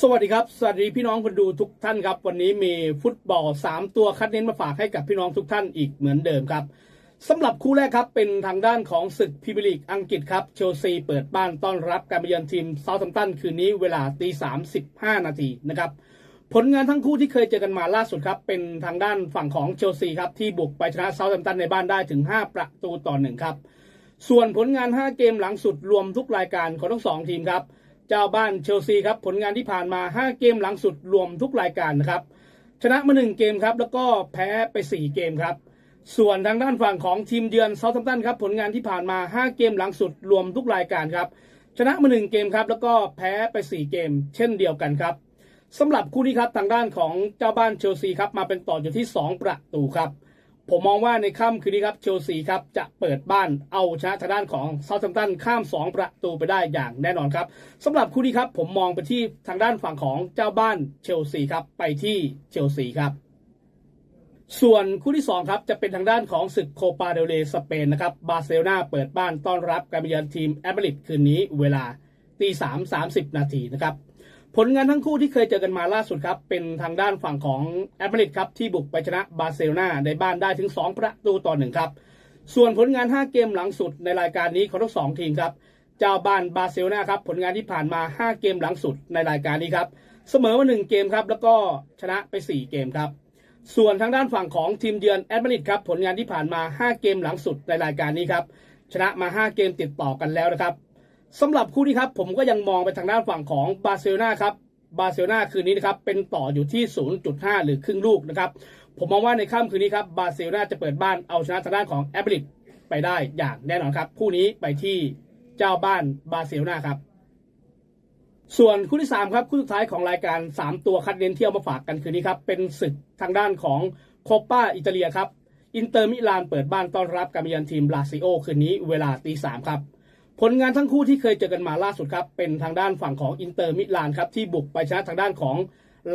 สวัสดีครับ สวัสดีพี่น้องคนดูทุกท่านครับ วันนี้มีฟุตบอล 3 ตัวคัดเน้นมาฝากให้กับพี่น้องทุกท่านอีกเหมือนเดิมครับสำหรับคู่แรกครับเป็นทางด้านของศึกพรีเมียร์ลีกอังกฤษครับเชลซีเปิดบ้านต้อนรับการไปเยือนทีมเซาท์แฮมป์ตันคืนนี้เวลาตีสามสิบห้านาทีนะครับผลงานทั้งคู่ที่เคยเจอกันมาล่าสุดครับ เป็นทางด้านฝั่งของเชลซีครับที่บุกไปชนะเซาท์แฮมป์ตันในบ้านได้ถึง 5 ประตูต่อหนึ่งครับส่วนผลงาน 5 เกมหลังสุดรวมทุกรายการของทั้งสองทีมครับ เจ้าบ้านเชลซีครับผลงานที่ผ่านมา 5 เกมหลังสุดรวมทุกรายการนะครับชนะมา 1 เกมครับแล้วก็แพ้ไป 4 เกมครับ ส่วนทางด้านฝั่งของทีมเยือนเซาท์แฮมป์ตันครับผลงานที่ผ่านมา 5 เกมหลังสุดรวมทุกรายการครับชนะมา 1 เกมครับแล้วก็แพ้ไป 4 เกม เช่นเดียวกันครับสำหรับคู่นี้ครับทางด้านของเจ้าบ้านเชลซีครับมาเป็นต่ออยู่ที่ 2 ประตูครับ ผมมองว่าในค่ำคืนนี้ครับเชลซีครับจะเปิดบ้านเอาชนะทางด้านของเซาท์แฮมป์ตันข้าม 2 ประตูไปได้อย่างแน่นอนครับสำหรับคู่นี้ครับผมมองไปที่ทางด้านฝั่งของเจ้าบ้านเชลซีครับไปที่เชลซีครับส่วนคู่ที่2ครับจะเป็นทางด้านของศึกโคปาเดลเรสเปนนะครับบาร์เซโลนาเปิดบ้านต้อนรับการเยือนทีมแอตเลติกคืนนี้เวลาตีสามสามสิบนาทีนะครับ ผลงานทั้งคู่ที่เคยเจอกันมาล่าสุดครับ เป็นทางด้านฝั่งของแอตเลติกครับ ที่บุกไปชนะบาร์เซโลนาในบ้านได้ถึง 2 ประตูต่อหนึ่งครับ ส่วนผลงาน 5 เกมหลังสุดในรายการนี้ของทั้งสองทีมครับ เจ้าบ้านบาร์เซโลนาครับ ผลงานที่ผ่านมา 5 เกมหลังสุดในรายการนี้ครับ เสมอมา 1 เกมครับ แล้วก็ชนะไป 4 เกมครับ ส่วนทางด้านฝั่งของทีมเยือนแอตมาดริดครับ ผลงานที่ผ่านมา 5 เกมหลังสุดในรายการนี้ครับ ชนะมา 5 เกมติดต่อกันแล้วนะครับ สำหรับคู่นี้ครับผมก็ยังมองไปทางด้านฝั่งของบาร์เซโลนาครับบาร์เซโลนาคืนนี้นะครับเป็นต่ออยู่ที่ 0.5 หรือครึ่งลูกนะครับผมมองว่าในค่ำคืนนี้ครับบาร์เซโลนาจะเปิดบ้านเอาชนะทางด้านของแอตมาดริดไปได้อย่างแน่นอนครับ คู่นี้ไปที่เจ้าบ้านบาร์เซโลนาครับ ส่วนคู่ที่ 3 ครับคู่สุดท้ายของรายการ 3 ตัวคัดเน้นเที่ยวมาฝากกันคืนนี้ครับเป็นศึกทางด้านของโคปาอิตาเลียครับอินเตอร์มิลานเปิดบ้านต้อนรับการมาเยือนทีมลาซิโอคืนนี้เวลาตีสามครับ ผลงานทั้งคู่ที่เคยเจอกันมาล่าสุดครับเป็นทางด้านฝั่งของอินเตอร์มิลานครับที่บุกไปชนะทางด้านของ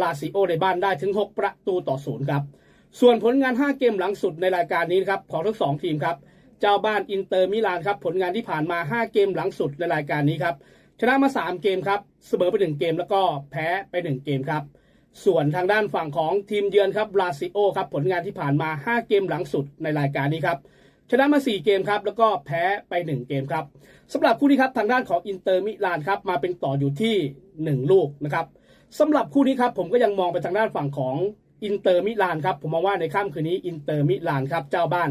ลาซิโอในบ้านได้ถึง 6 ประตูต่อศูนย์ครับส่วนผลงาน 5 เกมหลังสุดในรายการนี้ครับของทั้งสองทีมครับเจ้าบ้านอินเตอร์มิลานครับผลงานที่ผ่านมา 5 เกมหลังสุดในรายการนี้ครับชนะมา 3 เกมครับเสมอไป 1 เกมแล้วก็แพ้ไป 1 เกมครับส่วนทางด้านฝั่งของทีมเยือนครับลาซิโอครับผลงานที่ผ่านมา 5 เกมหลังสุดในรายการนี้ครับ ชนะมา 4 เกมครับ แล้วก็แพ้ไป 1 เกมครับสำหรับคู่นี้ครับทางด้านของอินเตอร์มิลานครับมาเป็นต่ออยู่ที่ 1 ลูกนะครับสำหรับคู่นี้ครับผมก็ยังมองไปทางด้านฝั่งของอินเตอร์มิลานครับผมมองว่าในค่ำคืนนี้อินเตอร์มิลานครับเจ้าบ้าน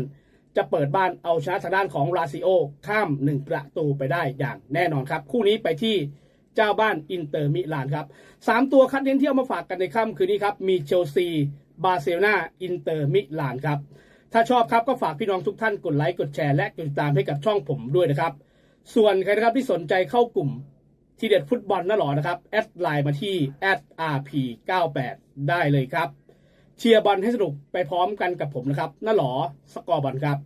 จะเปิดบ้านเอาชนะทางด้านของลาซิโอข้าม 1 ประตูไปได้อย่างแน่นอนครับ คู่นี้ไปที่เจ้าบ้านอินเตอร์มิลานครับสามตัวคัดเน้นที่เอามาฝากกันในค่ำคืนนี้ครับมีเชลซีบาร์เซโลนาอินเตอร์มิลานครับ ถ้าชอบครับก็ฝากพี่น้องทุกท่านกดไลค์กดแชร์และกดติดตามให้กับช่องผมด้วยนะครับ ส่วนใครนะครับที่สนใจเข้ากลุ่มทีเด็ดฟุตบอลน่าหรอนะครับแอดไลน์มาที่ @rp98 ได้เลยครับ เชียร์บอลให้สนุกไปพร้อมกันกับผมนะครับน่าหรอสกอร์บอลครับ